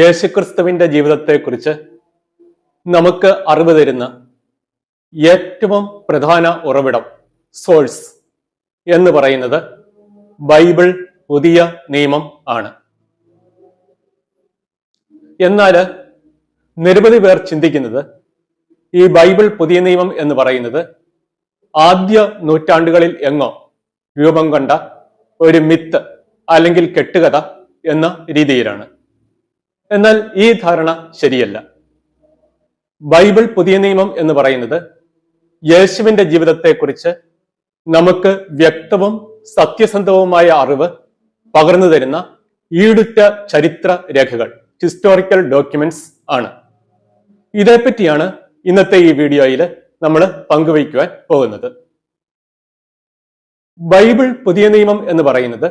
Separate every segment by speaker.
Speaker 1: യേശുക്രിസ്തുവിന്റെ ജീവിതത്തെക്കുറിച്ച് നമുക്ക് അറിവ് തരുന്ന ഏറ്റവും പ്രധാന ഉറവിടം സോഴ്സ് എന്ന് പറയുന്നത് ബൈബിൾ പുതിയ നിയമം ആണ് എന്നാൽ നിരവധി പേർ ചിന്തിക്കുന്നത് ഈ ബൈബിൾ പുതിയ നിയമം എന്ന് പറയുന്നത് ആദ്യ നൂറ്റാണ്ടുകളിൽ എങ്ങോ രൂപം കൊണ്ട ഒരു മിത്ത് അല്ലെങ്കിൽ കെട്ടുകഥ എന്ന രീതിയിലാണ് എന്നാൽ ഈ ധാരണ ശരിയല്ല ബൈബിൾ പുതിയ നിയമം എന്ന് പറയുന്നത് യേശുവിന്റെ ജീവിതത്തെക്കുറിച്ച് നമുക്ക് വ്യക്തവും സത്യസന്ധവുമായ അറിവ് പകർന്നു തരുന്ന ഈടുറ്റ ചരിത്ര രേഖകൾ ഹിസ്റ്റോറിക്കൽ ഡോക്യുമെന്റ്സ് ആണ് ഇതേപ്പറ്റിയാണ് ഇന്നത്തെ ഈ വീഡിയോയിൽ നമ്മൾ പങ്കുവയ്ക്കുവാൻ പോകുന്നത് ബൈബിൾ പുതിയ നിയമം എന്ന് പറയുന്നത്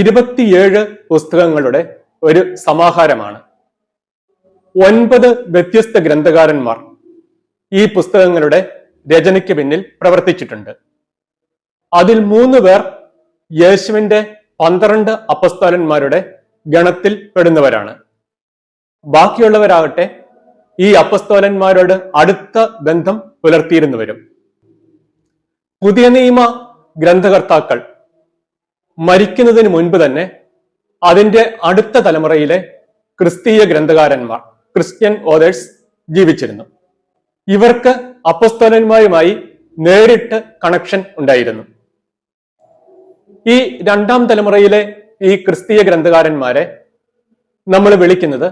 Speaker 1: ഇരുപത്തിയേഴ് പുസ്തകങ്ങളുടെ ഒരു സമാഹാരമാണ് ഒൻപത് വ്യത്യസ്ത ഗ്രന്ഥകാരന്മാർ ഈ പുസ്തകങ്ങളുടെ രചനയ്ക്ക് പിന്നിൽ പ്രവർത്തിച്ചിട്ടുണ്ട് അതിൽ മൂന്ന് പേർ യേശുവിന്റെ പന്ത്രണ്ട് അപ്പസ്തോലന്മാരുടെ ഗണത്തിൽ പെടുന്നവരാണ് ബാക്കിയുള്ളവരാകട്ടെ ഈ അപ്പസ്തോലന്മാരോട് അടുത്ത ബന്ധം പുലർത്തിയിരുന്നവരും പുതിയ നിയമ ഗ്രന്ഥകർത്താക്കൾ മരിക്കുന്നതിന് മുൻപ് തന്നെ അതിന്റെ അടുത്ത തലമുറയിലെ ക്രിസ്തീയ ഗ്രന്ഥകാരന്മാർ ക്രിസ്ത്യൻ ഓതേഴ്സ് ജീവിച്ചിരുന്നു ഇവർക്ക് അപ്പസ്തോലന്മാരുമായി നേരിട്ട് കണക്ഷൻ ഉണ്ടായിരുന്നു ഈ രണ്ടാം തലമുറയിലെ ഈ ക്രിസ്തീയ ഗ്രന്ഥകാരന്മാരെ നമ്മൾ വിളിക്കുന്നത്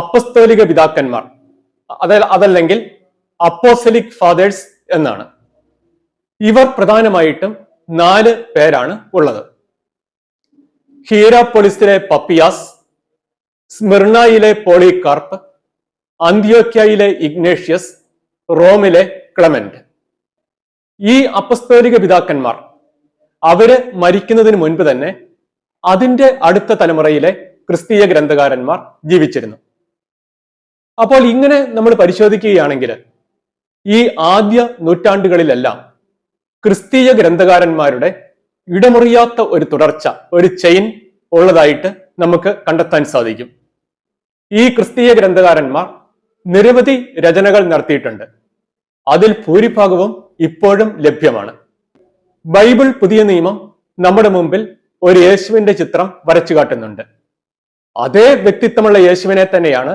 Speaker 1: അപ്പസ്തോലിക പിതാക്കന്മാർ അത അതല്ലെങ്കിൽ അപ്പോസലിക് ഫാദേഴ്സ് എന്നാണ് ഇവർ പ്രധാനമായിട്ടും നാല് പേരാണ് ഉള്ളത് ഹീരാപൊളിസിലെ പപ്പിയാസ് സ്മിർണയിലെ പോളികാർപ്പ് അന്ത്യോക്യയിലെ ഇഗ്നേഷ്യസ് റോമിലെ ക്ലമന്റ് ഈ അപ്പസ്തോലിക പിതാക്കന്മാർ അവര് മരിക്കുന്നതിന് മുൻപ് തന്നെ അതിന്റെ അടുത്ത തലമുറയിലെ ക്രിസ്തീയ ഗ്രന്ഥകാരന്മാർ ജീവിച്ചിരുന്നു അപ്പോൾ ഇങ്ങനെ നമ്മൾ പരിശോധിക്കുകയാണെങ്കിൽ ഈ ആദ്യ നൂറ്റാണ്ടുകളിലെല്ലാം ക്രിസ്തീയ ഗ്രന്ഥകാരന്മാരുടെ ഇടമുറിയാത്ത ഒരു തുടർച്ച ഒരു ചെയിൻ ഉള്ളതായിട്ട് നമുക്ക് കണ്ടെത്താൻ സാധിക്കും ഈ ക്രിസ്തീയ ഗ്രന്ഥകാരന്മാർ നിരവധി രചനകൾ നടത്തിയിട്ടുണ്ട് അതിൽ ഭൂരിഭാഗവും ഇപ്പോഴും ലഭ്യമാണ് ബൈബിൾ പുതിയ നിയമം നമ്മുടെ മുമ്പിൽ ഒരു യേശുവിന്റെ ചിത്രം വരച്ചു കാട്ടുന്നുണ്ട് അതേ വ്യക്തിത്വമുള്ള യേശുവിനെ തന്നെയാണ്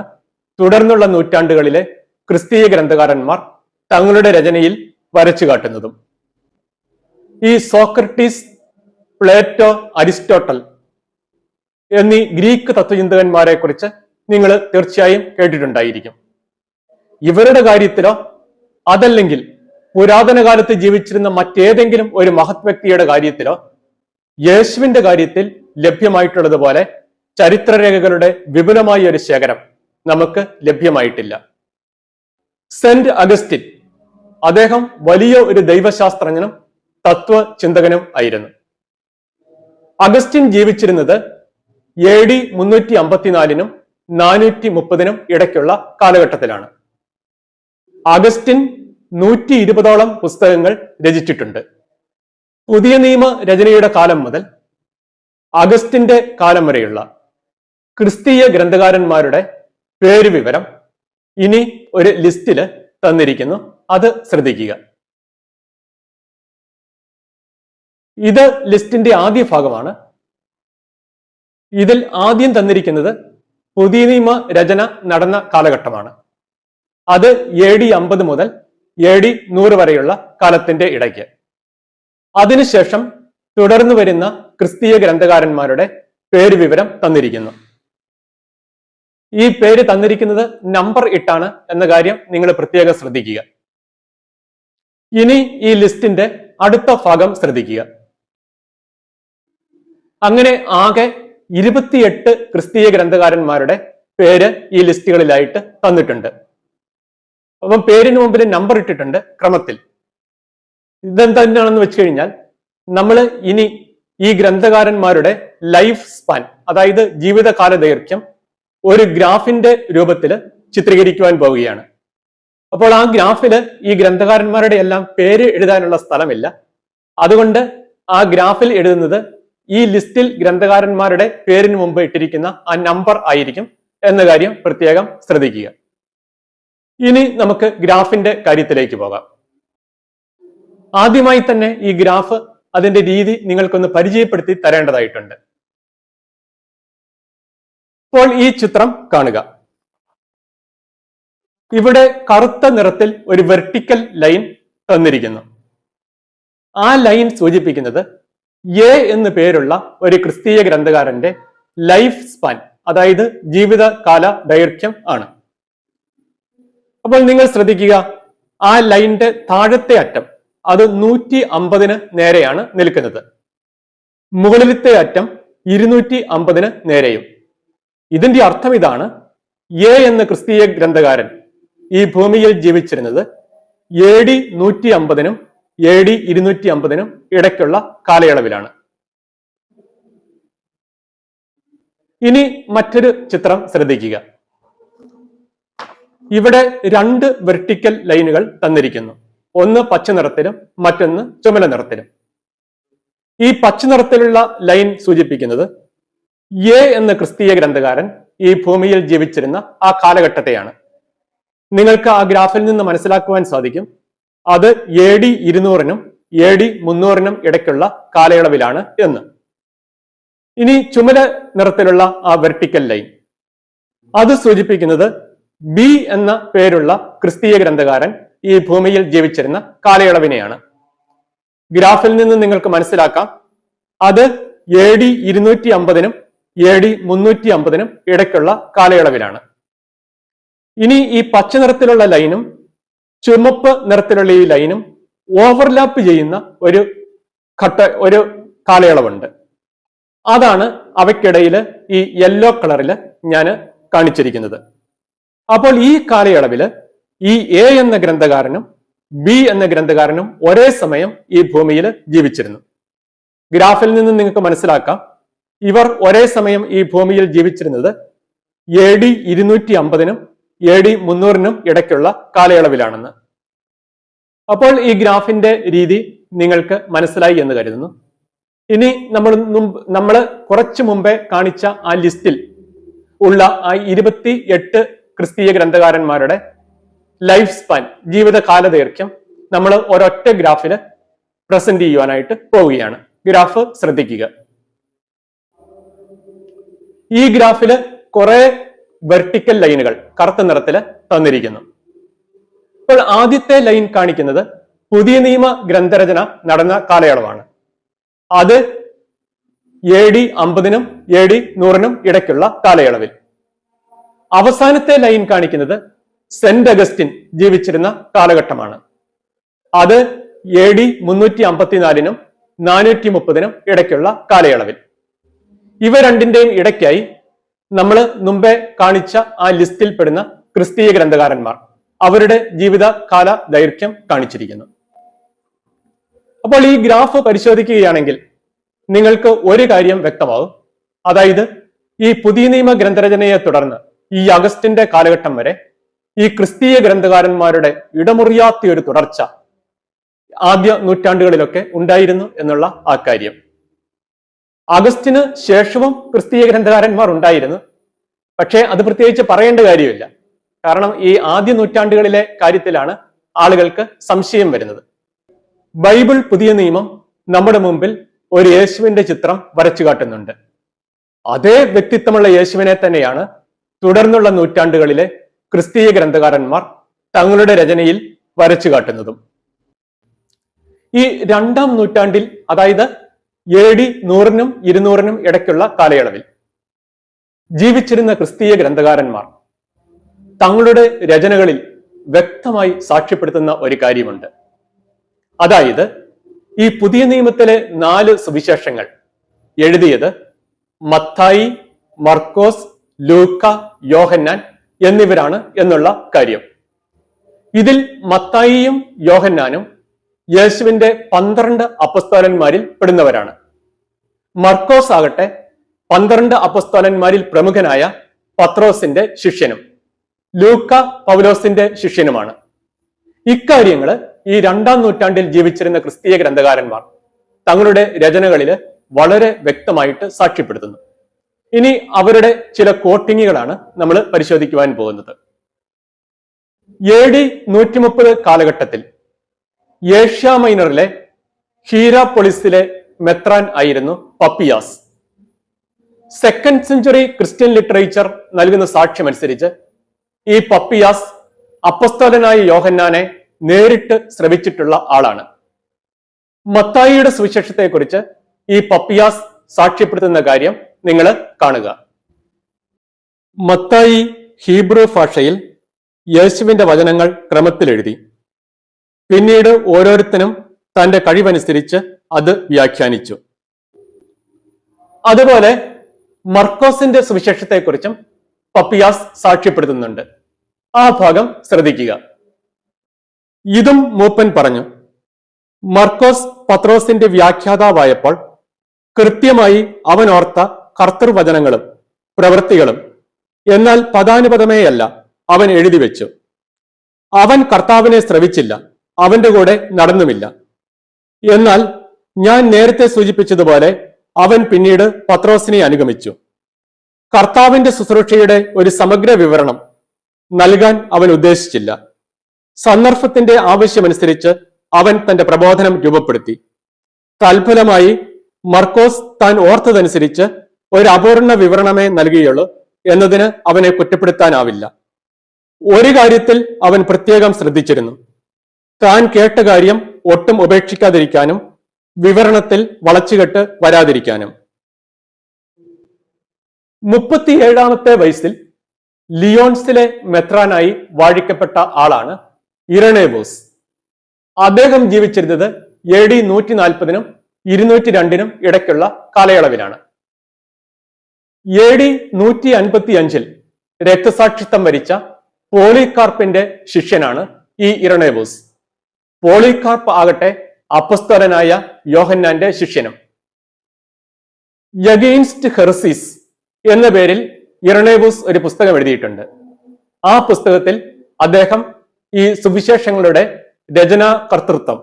Speaker 1: തുടർന്നുള്ള നൂറ്റാണ്ടുകളിലെ ക്രിസ്തീയ ഗ്രന്ഥകാരന്മാർ തങ്ങളുടെ രചനയിൽ വരച്ചു കാട്ടുന്നതും ഈ സോക്രട്ടീസ് പ്ലേറ്റോ അരിസ്റ്റോട്ടൽ എന്നീ ഗ്രീക്ക് തത്വചിന്തകന്മാരെ കുറിച്ച് നിങ്ങൾ തീർച്ചയായും കേട്ടിട്ടുണ്ടായിരിക്കും ഇവരുടെ കാര്യത്തിലോ അതല്ലെങ്കിൽ പുരാതന കാലത്ത് ജീവിച്ചിരുന്ന മറ്റേതെങ്കിലും ഒരു മഹത് വ്യക്തിയുടെ കാര്യത്തിലോ യേശുവിന്റെ കാര്യത്തിൽ ലഭ്യമായിട്ടുള്ളതുപോലെ ചരിത്രരേഖകളുടെ വിപുലമായ ഒരു ശേഖരം നമുക്ക് ലഭ്യമായിട്ടില്ല സെന്റ് അഗസ്റ്റിൻ അദ്ദേഹം വലിയ ഒരു ദൈവശാസ്ത്രജ്ഞനും തത്വചിന്തകനും ആയിരുന്നു അഗസ്റ്റിൻ ജീവിച്ചിരുന്നത് എ ഡി മുന്നൂറ്റി അമ്പത്തിനാലിനും നാനൂറ്റി മുപ്പതിനും ഇടയ്ക്കുള്ള കാലഘട്ടത്തിലാണ് അഗസ്റ്റിൻ നൂറ്റി ഇരുപതോളം പുസ്തകങ്ങൾ രചിച്ചിട്ടുണ്ട് പുതിയ നിയമ രചനയുടെ കാലം മുതൽ അഗസ്റ്റിന്റെ കാലം വരെയുള്ള ക്രിസ്തീയ ഗ്രന്ഥകാരന്മാരുടെ പേര് വിവരം ഇനി ഒരു ലിസ്റ്റില് തന്നിരിക്കുന്നു അത് ശ്രദ്ധിക്കുക ഇത് ലിസ്റ്റിന്റെ ആദ്യ ഭാഗമാണ് ഇതിൽ ആദ്യം തന്നിരിക്കുന്നത് പുതിയ നിയമ രചന നടന്ന കാലഘട്ടമാണ് അത് എ ഡി അമ്പത് മുതൽ എ ഡി നൂറ് വരെയുള്ള കാലത്തിന്റെ ഇടയ്ക്ക് അതിനുശേഷം തുടർന്നു വരുന്ന ക്രിസ്തീയ ഗ്രന്ഥകാരന്മാരുടെ പേര് വിവരം തന്നിരിക്കുന്നു ഈ പേര് തന്നിരിക്കുന്നത് നമ്പർ ഇട്ടാണ് എന്ന കാര്യം നിങ്ങൾ പ്രത്യേകം ശ്രദ്ധിക്കുക ഇനി ഈ ലിസ്റ്റിന്റെ അടുത്ത ഭാഗം ശ്രദ്ധിക്കുക അങ്ങനെ ആകെ ഇരുപത്തിയെട്ട് ക്രിസ്തീയ ഗ്രന്ഥകാരന്മാരുടെ പേര് ഈ ലിസ്റ്റുകളിലായിട്ട് തന്നിട്ടുണ്ട് അപ്പം പേരിന് മുമ്പിൽ നമ്പർ ഇട്ടിട്ടുണ്ട് ക്രമത്തിൽ ഇതെന്താണെന്ന് വെച്ച് കഴിഞ്ഞാൽ നമ്മൾ ഇനി ഈ ഗ്രന്ഥകാരന്മാരുടെ ലൈഫ് സ്പാൻ അതായത് ജീവിതകാല ദൈർഘ്യം ഒരു ഗ്രാഫിന്റെ രൂപത്തിൽ ചിത്രീകരിക്കുവാൻ പോവുകയാണ് അപ്പോൾ ആ ഗ്രാഫിൽ ഈ ഗ്രന്ഥകാരന്മാരുടെ എല്ലാം പേര് എഴുതാനുള്ള സ്ഥലമില്ല അതുകൊണ്ട് ആ ഗ്രാഫിൽ എഴുതുന്നത് ഈ ലിസ്റ്റിൽ ഗ്രന്ഥകാരന്മാരുടെ പേരിന് മുമ്പ് ഇട്ടിരിക്കുന്ന ആ നമ്പർ ആയിരിക്കും എന്ന കാര്യം പ്രത്യേകം ശ്രദ്ധിക്കുക ഇനി നമുക്ക് ഗ്രാഫിന്റെ കാര്യത്തിലേക്ക് പോകാം ആദ്യമായി തന്നെ ഈ ഗ്രാഫ് അതിന്റെ രീതി നിങ്ങൾക്കൊന്ന് പരിചയപ്പെടുത്തി തരേണ്ടതായിട്ടുണ്ട് ഇപ്പോൾ ഈ ചിത്രം കാണുക ഇവിടെ കറുത്ത നിറത്തിൽ ഒരു വെർട്ടിക്കൽ ലൈൻ തന്നിരിക്കുന്നു ആ ലൈൻ സൂചിപ്പിക്കുന്നത് എ എന്ന് പേരുള്ള ഒരു ക്രിസ്തീയ ഗ്രന്ഥകാരന്റെ ലൈഫ് സ്പാൻ അതായത് ജീവിതകാല ദൈർഘ്യം ആണ് അപ്പോൾ നിങ്ങൾ ശ്രദ്ധിക്കുക ആ ലൈനിന്റെ താഴത്തെ അറ്റം അത് നൂറ്റി അമ്പതിന് നേരെയാണ് നിൽക്കുന്നത് മുകളിലത്തെ അറ്റം ഇരുന്നൂറ്റി അമ്പതിന് നേരെയും ഇതിന്റെ അർത്ഥം ഇതാണ് എ എന്ന ക്രിസ്തീയ ഗ്രന്ഥകാരൻ ഈ ഭൂമിയിൽ ജീവിച്ചിരുന്നത് എ ഡി നൂറ്റി അമ്പതിനും എ ഡി ഇരുന്നൂറ്റി അമ്പതിനും ഇടയ്ക്കുള്ള കാലയളവിലാണ് ഇനി മറ്റൊരു ചിത്രം ശ്രദ്ധിക്കുക ഇവിടെ രണ്ട് വെർട്ടിക്കൽ ലൈനുകൾ തന്നിരിക്കുന്നു ഒന്ന് പച്ച നിറത്തിലും മറ്റൊന്ന് ചുമല നിറത്തിലും ഈ പച്ച നിറത്തിലുള്ള ലൈൻ സൂചിപ്പിക്കുന്നത് എ എന്ന ക്രിസ്തീയ ഗ്രന്ഥകാരൻ ഈ ഭൂമിയിൽ ജീവിച്ചിരുന്ന ആ കാലഘട്ടത്തെയാണ് നിങ്ങൾക്ക് ആ ഗ്രാഫിൽ നിന്ന് മനസ്സിലാക്കുവാൻ സാധിക്കും അത് എ ഡി ഇരുന്നൂറിനും എ ഡി മുന്നൂറിനും ഇടയ്ക്കുള്ള കാലയളവിലാണ് എന്ന് ഇനി ചുമല നിറത്തിലുള്ള ആ വെർട്ടിക്കൽ ലൈൻ അത് സൂചിപ്പിക്കുന്നത് ബി എന്ന പേരുള്ള ക്രിസ്തീയ ഗ്രന്ഥകാരൻ ഈ ഭൂമിയിൽ ജീവിച്ചിരുന്ന കാലയളവിനെയാണ് ഗ്രാഫിൽ നിന്ന് നിങ്ങൾക്ക് മനസ്സിലാക്കാം അത് എ ഡി ഇരുന്നൂറ്റി അമ്പതിനും എ ഡി മുന്നൂറ്റി അമ്പതിനും ഇടയ്ക്കുള്ള കാലയളവിലാണ് ഇനി ഈ പച്ച നിറത്തിലുള്ള ലൈനും ചുമപ്പ് നിറത്തിലുള്ള ഈ ലൈനും ഓവർലാപ്പ് ചെയ്യുന്ന ഒരു ഘട്ട ഒരു കാലയളവുണ്ട് അതാണ് അവയ്ക്കിടയിൽ ഈ യെല്ലോ കളറിൽ ഞാൻ കാണിച്ചിരിക്കുന്നത് അപ്പോൾ ഈ കാലയളവിൽ ഈ എ എന്ന ഗ്രന്ഥകാരനും ബി എന്ന ഗ്രന്ഥകാരനും ഒരേ സമയം ഈ ഭൂമിയിൽ ജീവിച്ചിരുന്നു ഗ്രാഫിൽ നിന്ന് നിങ്ങൾക്ക് മനസ്സിലാക്കാം ഇവർ ഒരേ സമയം ഈ ഭൂമിയിൽ ജീവിച്ചിരുന്നത് എ ഡി ഇരുന്നൂറ്റി അമ്പതിനും എ ഡി മുന്നൂറിനും ഇടയ്ക്കുള്ള കാലയളവിലാണെന്ന് അപ്പോൾ ഈ ഗ്രാഫിന്റെ രീതി നിങ്ങൾക്ക് മനസ്സിലായി എന്ന് കരുതുന്നു ഇനി നമ്മൾ നമ്മൾ കുറച്ചു മുമ്പേ കാണിച്ച ആ ലിസ്റ്റിൽ ഉള്ള ആ ഇരുപത്തി എട്ട് ക്രിസ്തീയ ഗ്രന്ഥകാരന്മാരുടെ ലൈഫ് സ്പാൻ ജീവിതകാല ദൈർഘ്യം നമ്മൾ ഒരൊറ്റ ഗ്രാഫിൽ പ്രസന്റ് ചെയ്യുവാനായിട്ട് പോവുകയാണ് ഗ്രാഫ് ശ്രദ്ധിക്കുക ഈ ഗ്രാഫിൽ കുറെ വെർട്ടിക്കൽ ലൈനുകൾ കറുത്ത നിറത്തിൽ തന്നിരിക്കുന്നു ഇപ്പോൾ ആദ്യത്തെ ലൈൻ കാണിക്കുന്നത് പുതിയ നിയമ ഗ്രന്ഥരചന നടന്ന കാലയളവാണ് അത് എ ഡി അമ്പതിനും എ ഡി നൂറിനും ഇടയ്ക്കുള്ള കാലയളവിൽ അവസാനത്തെ ലൈൻ കാണിക്കുന്നത് സെന്റ് അഗസ്റ്റിൻ ജീവിച്ചിരുന്ന കാലഘട്ടമാണ് അത് എ ഡി മുന്നൂറ്റി അമ്പത്തിനാലിനും നാനൂറ്റി മുപ്പതിനും ഇടയ്ക്കുള്ള കാലയളവിൽ ഇവ രണ്ടിന്റെയും ഇടയ്ക്കായി നമ്മൾ മുമ്പേ കാണിച്ച ആ ലിസ്റ്റിൽ പെടുന്ന ക്രിസ്തീയ ഗ്രന്ഥകാരന്മാർ അവരുടെ ജീവിത കാല ദൈർഘ്യം കാണിച്ചിരിക്കുന്നു അപ്പോൾ ഈ ഗ്രാഫ് പരിശോധിക്കുകയാണെങ്കിൽ നിങ്ങൾക്ക് ഒരു കാര്യം വ്യക്തമാവും അതായത് ഈ പുതിയ നിയമ ഗ്രന്ഥരചനയെ തുടർന്ന് ഈ അഗസ്റ്റിന്റെ കാലഘട്ടം വരെ ഈ ക്രിസ്തീയ ഗ്രന്ഥകാരന്മാരുടെ ഇടമുറിയാത്ത ഒരു തുടർച്ച ആദ്യ നൂറ്റാണ്ടുകളിലൊക്കെ ഉണ്ടായിരുന്നു എന്നുള്ള ആ കാര്യം അഗസ്റ്റിന് ശേഷവും ക്രിസ്തീയ ഗ്രന്ഥകാരന്മാർ ഉണ്ടായിരുന്നു പക്ഷേ അത് പ്രത്യേകിച്ച് പറയേണ്ട കാര്യമില്ല കാരണം ഈ ആദ്യ നൂറ്റാണ്ടുകളിലെ കാര്യത്തിലാണ് ആളുകൾക്ക് സംശയം വരുന്നത് ബൈബിൾ പുതിയ നിയമം നമ്മുടെ മുമ്പിൽ ഒരു യേശുവിന്റെ ചിത്രം വരച്ചു കാട്ടുന്നുണ്ട് അതേ വ്യക്തിത്വമുള്ള യേശുവിനെ തന്നെയാണ് തുടർന്നുള്ള നൂറ്റാണ്ടുകളിലെ ക്രിസ്തീയ ഗ്രന്ഥകാരന്മാർ തങ്ങളുടെ രചനയിൽ വരച്ചു കാട്ടുന്നതും ഈ രണ്ടാം നൂറ്റാണ്ടിൽ അതായത് എ ഡി നൂറിനും ഇരുന്നൂറിനും ഇടയ്ക്കുള്ള കാലയളവിൽ ജീവിച്ചിരുന്ന ക്രിസ്തീയ ഗ്രന്ഥകാരന്മാർ തങ്ങളുടെ രചനകളിൽ വ്യക്തമായി സാക്ഷ്യപ്പെടുത്തുന്ന ഒരു കാര്യമുണ്ട് അതായത് ഈ പുതിയ നിയമത്തിലെ നാല് സുവിശേഷങ്ങൾ എഴുതിയത് മത്തായി മർക്കോസ് ലൂക്ക യോഹന്നാൻ എന്നിവരാണ് എന്നുള്ള കാര്യം ഇതിൽ മത്തായിയും യോഹന്നാനും യേശുവിന്റെ പന്ത്രണ്ട് അപസ്തോലന്മാരിൽ പെടുന്നവരാണ് മർക്കോസ് ആകട്ടെ പന്ത്രണ്ട് അപസ്തോലന്മാരിൽ പ്രമുഖനായ പത്രോസിന്റെ ശിഷ്യനും ലൂക്ക പൗലോസിന്റെ ശിഷ്യനുമാണ് ഇക്കാര്യങ്ങൾ ഈ രണ്ടാം നൂറ്റാണ്ടിൽ ജീവിച്ചിരുന്ന ക്രിസ്തീയ ഗ്രന്ഥകാരന്മാർ തങ്ങളുടെ രചനകളിൽ വളരെ വ്യക്തമായിട്ട് സാക്ഷ്യപ്പെടുത്തുന്നു ഇനി അവരുടെ ചില കോട്ടിങ്ങുകളാണ് നമ്മൾ പരിശോധിക്കുവാൻ പോകുന്നത് എ ഡി നൂറ്റി മുപ്പത് കാലഘട്ടത്തിൽ ഏഷ്യ മൈനറിലെ ഹീരാപൊളിസിലെ മെത്രാൻ ആയിരുന്നു Papias second century Christian literature നൽകുന്ന സാക്ഷ്യമനുസരിച്ച് ഈ പപ്പിയാസ് അപ്പസ്തോലനായ യോഹന്നാനെ നേരിട്ട് ശ്രമിച്ചിട്ടുള്ള ആളാണ് മത്തായിയുടെ സുവിശേഷത്തെക്കുറിച്ച് ഈ പപ്പിയാസ് സാക്ഷ്യപ്പെടുത്തുന്ന കാര്യം നിങ്ങൾ കാണുക മത്തായി ഹീബ്രു ഭാഷയിൽ യേശുവിന്റെ വചനങ്ങൾ ക്രമത്തിലെഴുതി പിന്നീട് ഓരോരുത്തനും തന്റെ കഴിവനുസരിച്ച് അത് വ്യാഖ്യാനിച്ചു അതുപോലെ മർക്കോസിന്റെ സുവിശേഷത്തെക്കുറിച്ചും പപ്പിയാസ് സാക്ഷ്യപ്പെടുത്തുന്നുണ്ട് ആ ഭാഗം ശ്രദ്ധിക്കുക ഇതും മൂപ്പൻ പറഞ്ഞു മർക്കോസ് പത്രോസിന്റെ വ്യാഖ്യാതാവായപ്പോൾ കൃത്യമായി അവനോർത്ത കർത്തൃവചനങ്ങളും പ്രവൃത്തികളും എന്നാൽ പദാനുപദമേയല്ല അവൻ എഴുതി വെച്ചു അവൻ കർത്താവിനെ ശ്രവിച്ചില്ല അവന്റെ കൂടെ നടന്നുമില്ല എന്നാൽ ഞാൻ നേരത്തെ സൂചിപ്പിച്ചതുപോലെ അവൻ പിന്നീട് പത്രോസിനെ അനുഗമിച്ചു കർത്താവിന്റെ ശുശ്രൂഷയുടെ ഒരു സമഗ്ര വിവരണം നൽകാൻ അവൻ ഉദ്ദേശിച്ചില്ല സന്ദർഭത്തിന്റെ ആവശ്യമനുസരിച്ച് അവൻ തന്റെ പ്രബോധനം രൂപപ്പെടുത്തി തൽഫലമായി മർക്കോസ് താൻ ഓർത്തതനുസരിച്ച് ഒരു അപൂർണ വിവരണമേ നൽകിയുള്ളൂ എന്നതിന് അവനെ കുറ്റപ്പെടുത്താനാവില്ല ഒരു കാര്യത്തിൽ അവൻ പ്രത്യേകം ശ്രദ്ധിച്ചിരുന്നു താൻ കേട്ട കാര്യം ഒട്ടും ഉപേക്ഷിക്കാതിരിക്കാനും വിവരണത്തിൽ വളച്ചുകെട്ട് വരാതിരിക്കാനും മുപ്പത്തിയേഴാമത്തെ വയസ്സിൽ ലിയോൺസിലെ മെത്രാനായി വാഴിക്കപ്പെട്ട ആളാണ് ഇരണേബോസ് അദ്ദേഹം ജീവിച്ചിരുന്നത് എ ഡി നൂറ്റി നാൽപ്പതിനും ഇരുന്നൂറ്റി രണ്ടിനും ഇടയ്ക്കുള്ള കാലയളവിലാണ് എ ഡി നൂറ്റി അൻപത്തി അഞ്ചിൽ രക്തസാക്ഷിത്വം വരിച്ച പോളികാർപ്പിന്റെ ശിഷ്യനാണ് ഈ ഇരണേബോസ് പോളികാർപ്പ് ആകട്ടെ അപ്പസ്തോലനായ യോഹന്നാന്റെ ശിഷ്യനും യഗെയിൻസ്റ്റ് ഹെർസീസ് എന്ന പേരിൽ ഇറണേബൂസ് ഒരു പുസ്തകം എഴുതിയിട്ടുണ്ട് ആ പുസ്തകത്തിൽ അദ്ദേഹം ഈ സുവിശേഷങ്ങളുടെ രചനാ കർത്തൃത്വം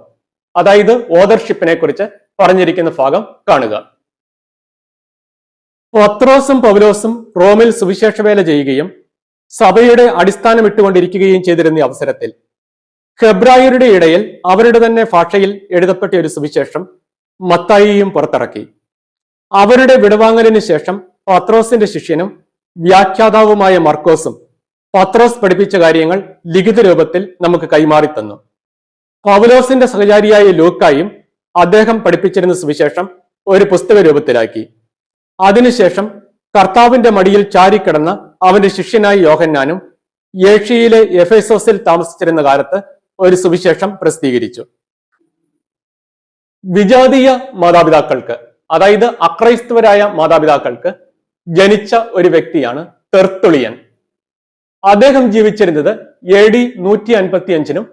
Speaker 1: അതായത് ഓദർഷിപ്പിനെ കുറിച്ച് പറഞ്ഞിരിക്കുന്ന ഭാഗം കാണുക പത്രോസും പൗലോസും റോമിൽ സുവിശേഷ വേല ചെയ്യുകയും സഭയുടെ അടിസ്ഥാനം ഇട്ടുകൊണ്ടിരിക്കുകയും ചെയ്തിരുന്ന അവസരത്തിൽ ഹെബ്രായരുടെ ഇടയിൽ അവരുടെ തന്നെ ഭാഷയിൽ എഴുതപ്പെട്ട ഒരു സുവിശേഷം മത്തായിയും പുറത്തിറക്കി അവരുടെ വിടവാങ്ങലിന് ശേഷം പത്രോസിന്റെ ശിഷ്യനും വ്യാഖ്യാതാവുമായ മർക്കോസും പത്രോസ് പഠിപ്പിച്ച കാര്യങ്ങൾ ലിഖിത രൂപത്തിൽ നമുക്ക് കൈമാറി തന്നു പവലോസിന്റെ സഹചാരിയായ ലൂക്കായും അദ്ദേഹം പഠിപ്പിച്ചിരുന്ന സുവിശേഷം ഒരു പുസ്തക രൂപത്തിലാക്കി അതിനുശേഷം കർത്താവിന്റെ മടിയിൽ ചാരിക്കിടന്ന അവന്റെ ശിഷ്യനായ യോഹന്നാനും ഏഷ്യയിലെ എഫേസോസിൽ താമസിച്ചിരുന്ന കാലത്ത് ഒരു സുവിശേഷം പ്രസിദ്ധീകരിച്ചു വിജാതീയ മാതാപിതാക്കൾക്ക് അതായത് അക്രൈസ്തവരായ മാതാപിതാക്കൾക്ക് ജനിച്ച ഒരു വ്യക്തിയാണ് തെർത്തുളിയൻ അദ്ദേഹം ജീവിച്ചിരുന്നത് എ ഡി നൂറ്റി അൻപത്തി അഞ്ചിനും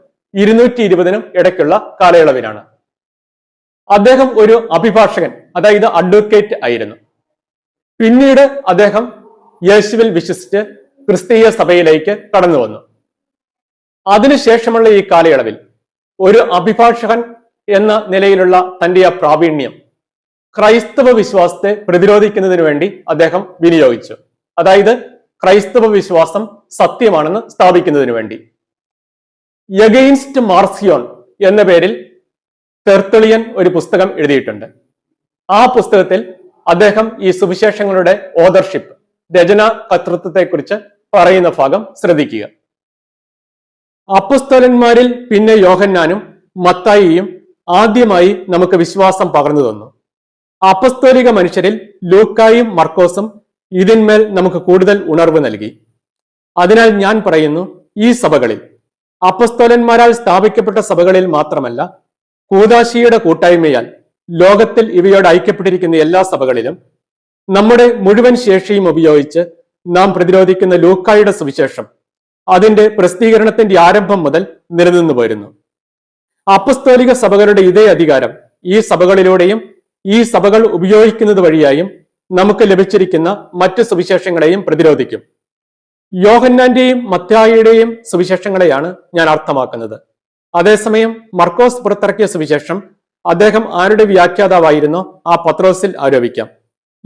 Speaker 1: ഇരുന്നൂറ്റി ഇരുപതിനും ഇടയ്ക്കുള്ള കാലയളവിലാണ് അദ്ദേഹം ഒരു അഭിഭാഷകൻ അതായത് അഡ്വക്കേറ്റ് ആയിരുന്നു പിന്നീട് അദ്ദേഹം യേശുവിൽ വിശ്വസിച്ച് ക്രിസ്തീയ സഭയിലേക്ക് കടന്നു വന്നു അതിനുശേഷമുള്ള ഈ കാലയളവിൽ ഒരു അഭിഭാഷകൻ എന്ന നിലയിലുള്ള തന്റെ ആ പ്രാവീണ്യം ക്രൈസ്തവ വിശ്വാസത്തെ പ്രതിരോധിക്കുന്നതിന് വേണ്ടി അദ്ദേഹം വിനിയോഗിച്ചു അതായത് ക്രൈസ്തവ വിശ്വാസം സത്യമാണെന്ന് സ്ഥാപിക്കുന്നതിന് വേണ്ടി യഗെയിൻസ്റ്റ് മാർസിയോൺ എന്ന പേരിൽ തെർത്തളിയൻ ഒരു പുസ്തകം എഴുതിയിട്ടുണ്ട് ആ പുസ്തകത്തിൽ അദ്ദേഹം ഈ സുവിശേഷങ്ങളുടെ ഓദർഷിപ്പ് രചനാ കർത്തൃത്വത്തെക്കുറിച്ച് പറയുന്ന ഭാഗം ശ്രദ്ധിക്കുക അപ്പസ്തലന്മാരിൽ പിന്നെ യോഹന്നാനും മത്തായിയും ആദ്യമായി നമുക്ക് വിശ്വാസം പകർന്നു തന്നു അപ്പസ്തോലിക മനുഷ്യരിൽ ലൂക്കായും മർക്കോസും ഇതിന്മേൽ നമുക്ക് കൂടുതൽ ഉണർവ് നൽകി അതിനാൽ ഞാൻ പറയുന്നു ഈ സഭകളിൽ അപ്പസ്തോലന്മാരാൽ സ്ഥാപിക്കപ്പെട്ട സഭകളിൽ മാത്രമല്ല കൂതാശിയുടെ കൂട്ടായ്മയാൽ ലോകത്തിൽ ഇവയോട് ഐക്യപ്പെട്ടിരിക്കുന്ന എല്ലാ സഭകളിലും നമ്മുടെ മുഴുവൻ ശേഷിയും ഉപയോഗിച്ച് നാം പ്രതിരോധിക്കുന്ന ലൂക്കായുടെ സുവിശേഷം അതിന്റെ പ്രസിദ്ധീകരണത്തിന്റെ ആരംഭം മുതൽ നിലനിന്നു പോരുന്നു അപ്പസ്തോലിക സഭകളുടെ ഇതേ അധികാരം ഈ സഭകളിലൂടെയും ഈ സഭകൾ ഉപയോഗിക്കുന്നത് വഴിയായും നമുക്ക് ലഭിച്ചിരിക്കുന്ന മറ്റ് സുവിശേഷങ്ങളെയും പ്രതിരോധിക്കും യോഹന്നാന്റെയും മത്യായിയുടെയും സുവിശേഷങ്ങളെയാണ് ഞാൻ അർത്ഥമാക്കുന്നത് അതേസമയം മർക്കോസ് പുറത്തിറക്കിയ സുവിശേഷം അദ്ദേഹം ആരുടെ വ്യാഖ്യാതാവായിരുന്നോ ആ പത്രോസിൽ ആരോപിക്കാം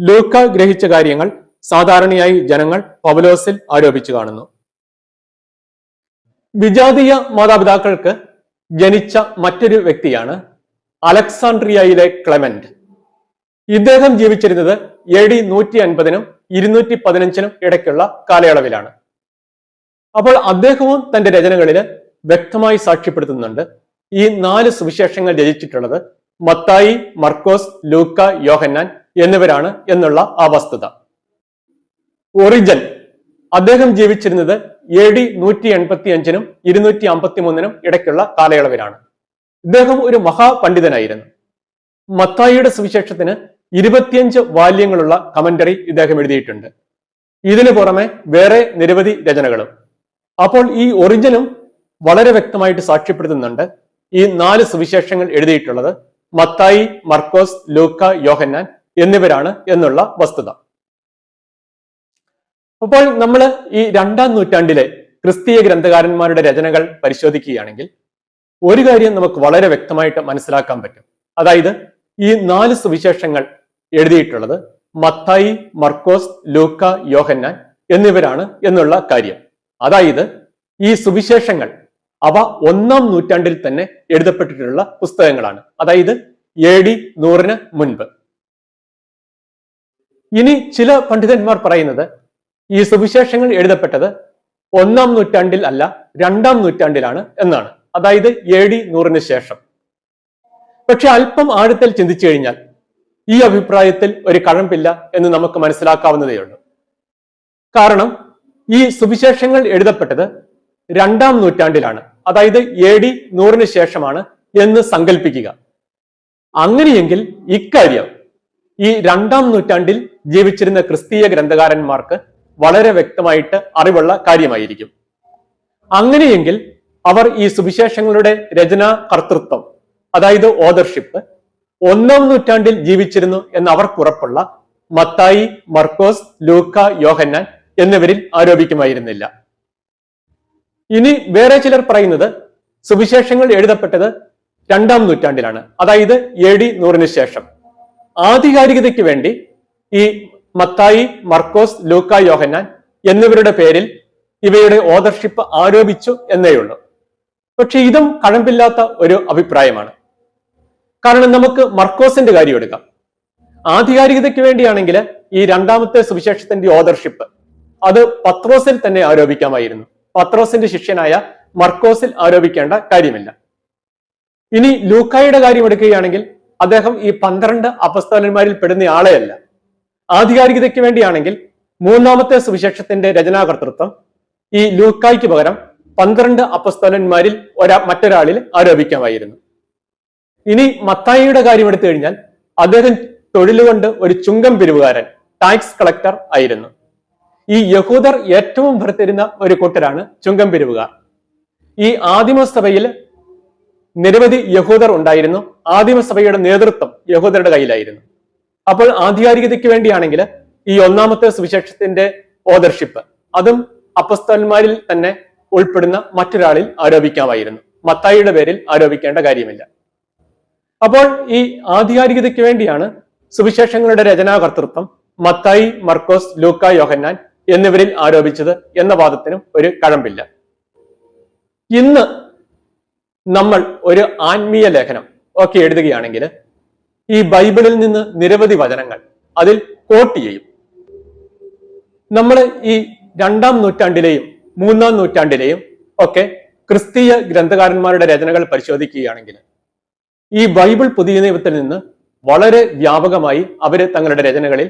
Speaker 1: ലൂക്ക ഗ്രഹിച്ച കാര്യങ്ങൾ സാധാരണയായി ജനങ്ങൾ പവലോസിൽ ആരോപിച്ചു കാണുന്നു വിജാതീയ മാതാപിതാക്കൾക്ക് ജനിച്ച മറ്റൊരു വ്യക്തിയാണ് അലക്സാണ്ട്രിയയിലെ ക്ലെമന്റ് ഇദ്ദേഹം ജീവിച്ചിരുന്നത് എ ഡി നൂറ്റി അൻപതിനും ഇരുന്നൂറ്റി പതിനഞ്ചിനും ഇടയ്ക്കുള്ള കാലയളവിലാണ് അപ്പോൾ അദ്ദേഹവും തന്റെ രചനകളിൽ വ്യക്തമായി സാക്ഷ്യപ്പെടുത്തുന്നുണ്ട് ഈ നാല് സുവിശേഷങ്ങൾ രചിച്ചിട്ടുള്ളത് മത്തായി മർക്കോസ് ലൂക്ക യോഹന്നാൻ എന്നിവരാണ് എന്നുള്ള ആ വസ്തുത ഒറിജൻ അദ്ദേഹം ജീവിച്ചിരുന്നത് എ ഡി നൂറ്റി എൺപത്തി അഞ്ചിനും ഇരുന്നൂറ്റി അമ്പത്തി മൂന്നിനും ഇടയ്ക്കുള്ള കാലയളവിലാണ് ഇദ്ദേഹം ഒരു മഹാപണ്ഡിതനായിരുന്നു മത്തായിയുടെ സുവിശേഷത്തിന് ഇരുപത്തിയഞ്ച് വാല്യങ്ങളുള്ള കമന്ററി ഇദ്ദേഹം എഴുതിയിട്ടുണ്ട് ഇതിനു പുറമെ വേറെ നിരവധി രചനകളും അപ്പോൾ ഈ ഒറിജിനും വളരെ വ്യക്തമായിട്ട് സാക്ഷ്യപ്പെടുത്തുന്നുണ്ട് ഈ നാല് സുവിശേഷങ്ങൾ എഴുതിയിട്ടുള്ളത് മത്തായി മർക്കോസ് ലൂക്ക യോഹന്നാൻ എന്നിവരാണ് എന്നുള്ള വസ്തുത അപ്പോൾ നമ്മൾ ഈ രണ്ടാം നൂറ്റാണ്ടിലെ ക്രിസ്തീയ ഗ്രന്ഥകാരന്മാരുടെ രചനകൾ പരിശോധിക്കുകയാണെങ്കിൽ ഒരു കാര്യം നമുക്ക് വളരെ വ്യക്തമായിട്ട് മനസ്സിലാക്കാൻ പറ്റും അതായത് ഈ നാല് സുവിശേഷങ്ങൾ എഴുതിയിട്ടുള്ളത് മത്തായി മർക്കോസ് ലൂക്ക യോഹന്നാൻ എന്നിവരാണ് എന്നുള്ള കാര്യം അതായത് ഈ സുവിശേഷങ്ങൾ അവ ഒന്നാം നൂറ്റാണ്ടിൽ തന്നെ എഴുതപ്പെട്ടിട്ടുള്ള പുസ്തകങ്ങളാണ് അതായത് എ ഡി നൂറിന് മുൻപ് ഇനി ചില പണ്ഡിതന്മാർ പറയുന്നത് ഈ സുവിശേഷങ്ങൾ എഴുതപ്പെട്ടത് ഒന്നാം നൂറ്റാണ്ടിൽ അല്ല രണ്ടാം നൂറ്റാണ്ടിലാണ് എന്നാണ് അതായത് എ ഡി നൂറിന് ശേഷം പക്ഷെ അല്പം ആഴത്തിൽ ചിന്തിച്ചു കഴിഞ്ഞാൽ ഈ അഭിപ്രായത്തിൽ ഒരു കഴമ്പില്ല എന്ന് നമുക്ക് മനസ്സിലാക്കാവുന്നതേയുള്ളു കാരണം ഈ സുവിശേഷങ്ങൾ എഴുതപ്പെട്ടത് രണ്ടാം നൂറ്റാണ്ടിലാണ് അതായത് എ ഡി നൂറിന് ശേഷമാണ് എന്ന് സങ്കല്പിക്കുക അങ്ങനെയെങ്കിൽ ഇക്കാര്യം ഈ രണ്ടാം നൂറ്റാണ്ടിൽ ജീവിച്ചിരുന്ന ക്രിസ്തീയ ഗ്രന്ഥകാരന്മാർക്ക് വളരെ വ്യക്തമായിട്ട് അറിവുള്ള കാര്യമായിരിക്കും അങ്ങനെയെങ്കിൽ അവർ ഈ സുവിശേഷങ്ങളുടെ രചനാ കർത്തൃത്വം അതായത് ഓദർഷിപ്പ് ഒന്നാം നൂറ്റാണ്ടിൽ ജീവിച്ചിരുന്നു എന്ന് അവർക്കുറപ്പുള്ള മത്തായി മർക്കോസ് ലൂക്ക യോഹന്നാൻ എന്നിവരിൽ ആരോപിക്കുമായിരുന്നില്ല ഇനി വേറെ ചിലർ പറയുന്നത് സുവിശേഷങ്ങൾ എഴുതപ്പെട്ടത് രണ്ടാം നൂറ്റാണ്ടിലാണ് അതായത് എ ഡി നൂറിന് ശേഷം ആധികാരികതയ്ക്ക് വേണ്ടി ഈ മത്തായി മർക്കോസ് ലൂക്ക യോഹന്നാൻ എന്നിവരുടെ പേരിൽ ഇവയുടെ ഓദർഷിപ്പ് ആരോപിച്ചു എന്നേയുള്ളൂ പക്ഷെ ഇതും കഴമ്പില്ലാത്ത ഒരു അഭിപ്രായമാണ് കാരണം നമുക്ക് മർക്കോസിന്റെ കാര്യം എടുക്കാം ആധികാരികതയ്ക്ക് വേണ്ടിയാണെങ്കിൽ ഈ രണ്ടാമത്തെ സുവിശേഷത്തിന്റെ ഓദർഷിപ്പ് അത് പത്രോസിൽ തന്നെ ആരോപിക്കാമായിരുന്നു പത്രോസിന്റെ ശിഷ്യനായ മർക്കോസിൽ ആരോപിക്കേണ്ട കാര്യമില്ല ഇനി ലൂക്കായുടെ കാര്യം എടുക്കുകയാണെങ്കിൽ അദ്ദേഹം ഈ പന്ത്രണ്ട് അപസ്തോലന്മാരിൽ പെടുന്ന ആളെയല്ല ആധികാരികതയ്ക്ക് വേണ്ടിയാണെങ്കിൽ മൂന്നാമത്തെ സുവിശേഷത്തിന്റെ രചനാകർത്തൃത്വം ഈ ലൂക്കായ്ക്ക് പകരം പന്ത്രണ്ട് അപ്പസ്തോലന്മാരിൽ ഒരാ മറ്റൊരാളിൽ ആരോപിക്കാമായിരുന്നു ഇനി മത്തായിയുടെ കാര്യം എടുത്തു കഴിഞ്ഞാൽ അദ്ദേഹം തൊഴിലുകൊണ്ട് ഒരു ചുങ്കം പിരിവുകാരൻ ടാക്സ് കളക്ടർ ആയിരുന്നു ഈ യഹൂദർ ഏറ്റവും ഭർത്തിരുന്ന ഒരു കൂട്ടരാണ് ചുങ്കം പിരിവുകാർ ഈ ആദിമസഭയിൽ നിരവധി യഹൂദർ ഉണ്ടായിരുന്നു ആദിമസഭയുടെ നേതൃത്വം യഹൂദരുടെ കയ്യിലായിരുന്നു അപ്പോൾ ആധികാരികതയ്ക്ക് വേണ്ടിയാണെങ്കിൽ ഈ ഒന്നാമത്തെ സുവിശേഷത്തിന്റെ ഓദർഷിപ്പ് അതും അപ്പസ്തന്മാരിൽ തന്നെ ഉൾപ്പെടുന്ന മറ്റൊരാളിൽ ആരോപിക്കാമായിരുന്നു മത്തായിയുടെ പേരിൽ ആരോപിക്കേണ്ട കാര്യമില്ല അപ്പോൾ ഈ ആധികാരികതയ്ക്ക് വേണ്ടിയാണ് സുവിശേഷങ്ങളുടെ രചനാകർത്തൃത്വം മത്തായി മർക്കോസ് ലൂക്ക യോഹന്നാൻ എന്നിവരിൽ ആരോപിച്ചത് എന്ന വാദത്തിനും ഒരു കഴമ്പില്ല ഇന്ന് നമ്മൾ ഒരു ആത്മീയ ലേഖനം ഒക്കെ എഴുതുകയാണെങ്കിൽ ഈ ബൈബിളിൽ നിന്ന് നിരവധി വചനങ്ങൾ അതിൽ കോട്ട് ചെയ്യും നമ്മൾ ഈ രണ്ടാം നൂറ്റാണ്ടിലെയും മൂന്നാം നൂറ്റാണ്ടിലെയും ഒക്കെ ക്രിസ്തീയ ഗ്രന്ഥകാരന്മാരുടെ രചനകൾ പരിശോധിക്കുകയാണെങ്കിൽ ഈ ബൈബിൾ പുതിയ നിയമത്തിൽ നിന്ന് വളരെ വ്യാപകമായി അവർ തങ്ങളുടെ രചനകളിൽ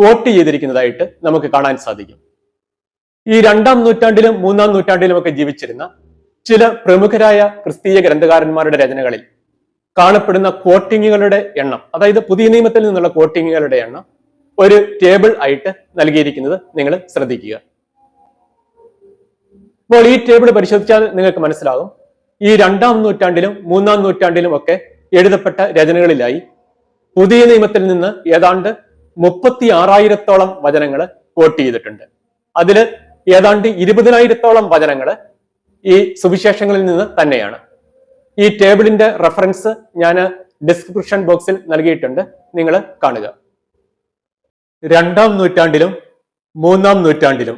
Speaker 1: കോട്ട് ചെയ്തിരിക്കുന്നതായിട്ട് നമുക്ക് കാണാൻ സാധിക്കും ഈ രണ്ടാം നൂറ്റാണ്ടിലും മൂന്നാം നൂറ്റാണ്ടിലും ഒക്കെ ജീവിച്ചിരുന്ന ചില പ്രമുഖരായ ക്രിസ്തീയ ഗ്രന്ഥകാരന്മാരുടെ രചനകളിൽ കാണപ്പെടുന്ന കോട്ടിങ്ങുകളുടെ എണ്ണം അതായത് പുതിയ നിയമത്തിൽ നിന്നുള്ള കോട്ടിങ്ങുകളുടെ എണ്ണം ഒരു ടേബിൾ ആയിട്ട് നൽകിയിരിക്കുന്നത് നിങ്ങൾ ശ്രദ്ധിക്കുക അപ്പോൾ ഈ ടേബിൾ പരിശോധിച്ചാൽ നിങ്ങൾക്ക് മനസ്സിലാകും ഈ രണ്ടാം നൂറ്റാണ്ടിലും മൂന്നാം നൂറ്റാണ്ടിലും ഒക്കെ എഴുതപ്പെട്ട രചനകളിലായി പുതിയ നിയമത്തിൽ നിന്ന് ഏതാണ്ട് മുപ്പത്തി ആറായിരത്തോളം വചനങ്ങൾ കോട്ട് ചെയ്തിട്ടുണ്ട് അതിൽ ഏതാണ്ട് ഇരുപതിനായിരത്തോളം വചനങ്ങൾ ഈ സുവിശേഷങ്ങളിൽ നിന്ന് തന്നെയാണ് ഈ ടേബിളിന്റെ റെഫറൻസ് ഞാൻ ഡിസ്ക്രിപ്ഷൻ ബോക്സിൽ നൽകിയിട്ടുണ്ട് നിങ്ങൾ കാണുക രണ്ടാം നൂറ്റാണ്ടിലും മൂന്നാം നൂറ്റാണ്ടിലും